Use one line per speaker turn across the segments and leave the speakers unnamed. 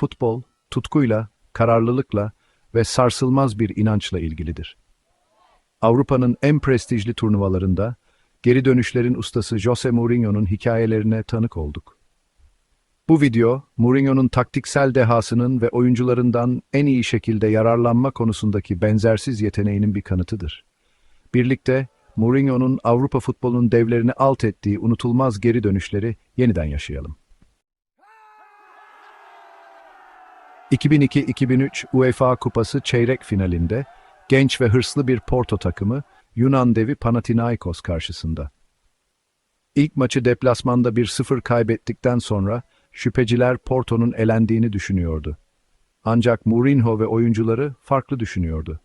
Futbol, tutkuyla, kararlılıkla ve sarsılmaz bir inançla ilgilidir. Avrupa'nın en prestijli turnuvalarında geri dönüşlerin ustası Jose Mourinho'nun hikayelerine tanık olduk. Bu video, Mourinho'nun taktiksel dehasının ve oyuncularından en iyi şekilde yararlanma konusundaki benzersiz yeteneğinin bir kanıtıdır. Birlikte Mourinho'nun Avrupa futbolunun devlerini alt ettiği unutulmaz geri dönüşleri yeniden yaşayalım. 2002-2003 UEFA Kupası çeyrek finalinde genç ve hırslı bir Porto takımı Yunan devi Panathinaikos karşısında. İlk maçı deplasmanda 1-0 kaybettikten sonra şüpheciler Porto'nun elendiğini düşünüyordu. Ancak Mourinho ve oyuncuları farklı düşünüyordu.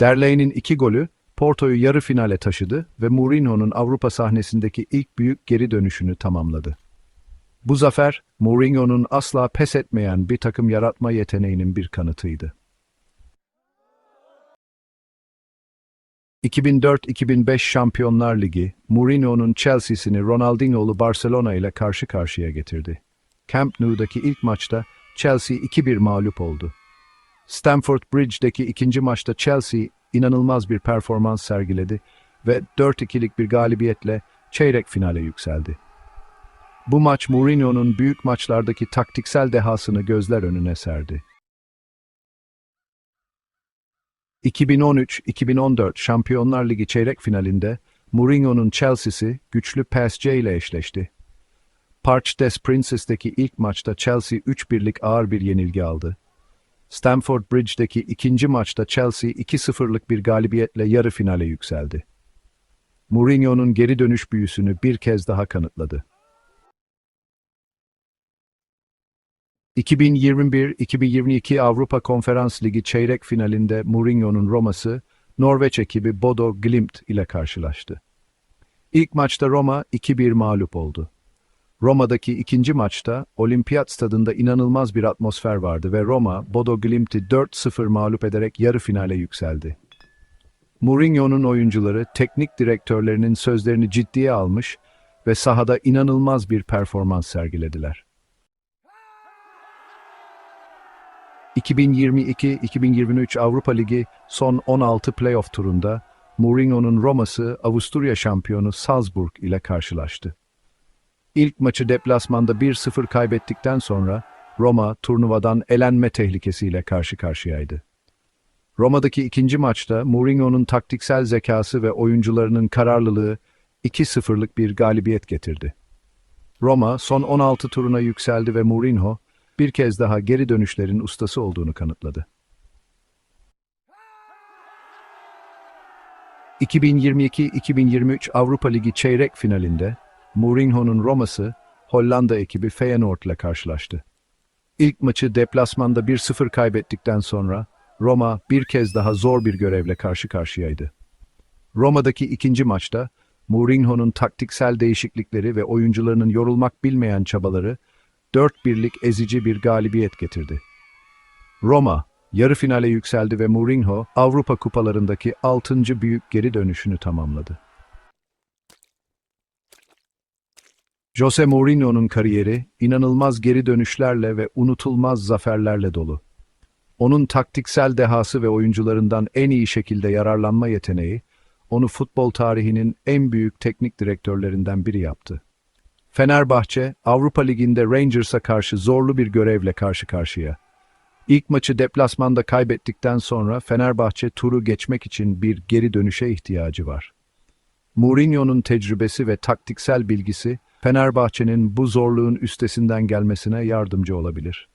Derley'nin iki golü Porto'yu yarı finale taşıdı ve Mourinho'nun Avrupa sahnesindeki ilk büyük geri dönüşünü tamamladı. Bu zafer, Mourinho'nun asla pes etmeyen bir takım yaratma yeteneğinin bir kanıtıydı. 2004-2005 Şampiyonlar Ligi, Mourinho'nun Chelsea'sini Ronaldinho'lu Barcelona ile karşı karşıya getirdi. Camp Nou'daki ilk maçta Chelsea 2-1 mağlup oldu. Stamford Bridge'deki ikinci maçta Chelsea inanılmaz bir performans sergiledi ve 4-2'lik bir galibiyetle çeyrek finale yükseldi. Bu maç Mourinho'nun büyük maçlardaki taktiksel dehasını gözler önüne serdi. 2013-2014 Şampiyonlar Ligi çeyrek finalinde Mourinho'nun Chelsea'si güçlü PSG ile eşleşti. Parc des Princes'teki ilk maçta Chelsea 3-1'lik ağır bir yenilgi aldı. Stamford Bridge'deki ikinci maçta Chelsea 2-0'lık bir galibiyetle yarı finale yükseldi. Mourinho'nun geri dönüş büyüsünü bir kez daha kanıtladı. 2021-2022 Avrupa Konferans Ligi çeyrek finalinde Mourinho'nun Roma'sı, Norveç ekibi Bodo Glimt ile karşılaştı. İlk maçta Roma 2-1 mağlup oldu. Roma'daki ikinci maçta Olimpiyat stadında inanılmaz bir atmosfer vardı ve Roma, Bodo Glimt'i 4-0 mağlup ederek yarı finale yükseldi. Mourinho'nun oyuncuları teknik direktörlerinin sözlerini ciddiye almış ve sahada inanılmaz bir performans sergilediler. 2022-2023 Avrupa Ligi son 16 playoff turunda Mourinho'nun Roma'sı Avusturya şampiyonu Salzburg ile karşılaştı. İlk maçı deplasmanda 1-0 kaybettikten sonra Roma turnuvadan elenme tehlikesiyle karşı karşıyaydı. Roma'daki ikinci maçta Mourinho'nun taktiksel zekası ve oyuncularının kararlılığı 2-0'lık bir galibiyet getirdi. Roma son 16 turuna yükseldi ve Mourinho bir kez daha geri dönüşlerin ustası olduğunu kanıtladı. 2022-2023 Avrupa Ligi çeyrek finalinde Mourinho'nun Roma'sı Hollanda ekibi Feyenoord ile karşılaştı. İlk maçı deplasmanda 1-0 kaybettikten sonra Roma bir kez daha zor bir görevle karşı karşıyaydı. Roma'daki ikinci maçta Mourinho'nun taktiksel değişiklikleri ve oyuncularının yorulmak bilmeyen çabaları 4-1'lik ezici bir galibiyet getirdi. Roma, yarı finale yükseldi ve Mourinho, Avrupa kupalarındaki 6. büyük geri dönüşünü tamamladı. Jose Mourinho'nun kariyeri, inanılmaz geri dönüşlerle ve unutulmaz zaferlerle dolu. Onun taktiksel dehası ve oyuncularından en iyi şekilde yararlanma yeteneği, onu futbol tarihinin en büyük teknik direktörlerinden biri yaptı. Fenerbahçe, Avrupa Ligi'nde Rangers'a karşı zorlu bir görevle karşı karşıya. İlk maçı deplasmanda kaybettikten sonra Fenerbahçe turu geçmek için bir geri dönüşe ihtiyacı var. Mourinho'nun tecrübesi ve taktiksel bilgisi Fenerbahçe'nin bu zorluğun üstesinden gelmesine yardımcı olabilir.